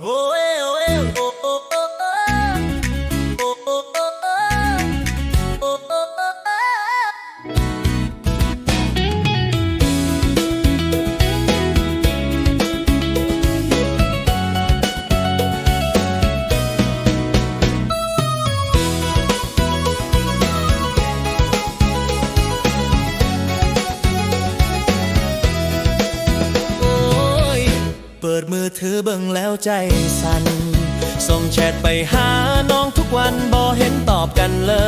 Oh, อถือเบิ่งแล้วใจสั่นส่งแชทไปหาน้องทุกวันบ่เห็นตอบกันเลย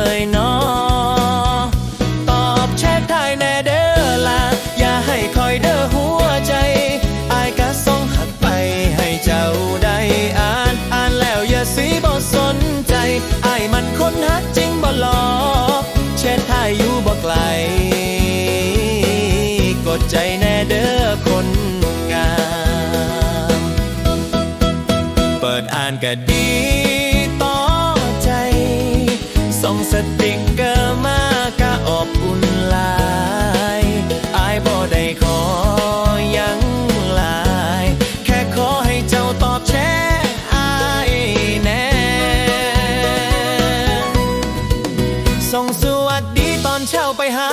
านก็ดีต่อใจ ส่งสติกเกอร์มากะอบอุ่นหลายอายบ่ได้ขอยังหลาย แค่ขอให้เจ้าตอบแชร์อายแน่ส่งสวัสดีตอนเช้าไปหา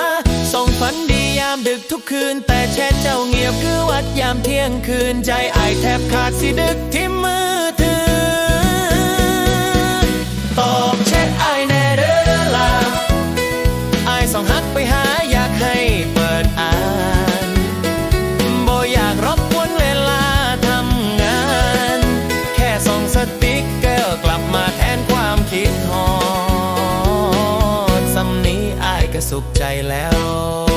ส่งฝันดียามดึกทุกคืน แต่แชทเจ้าเงียบคือวัดยามเที่ยงคืนใจอายแทบขาดสิดึกที่มือ สุขใจแล้ว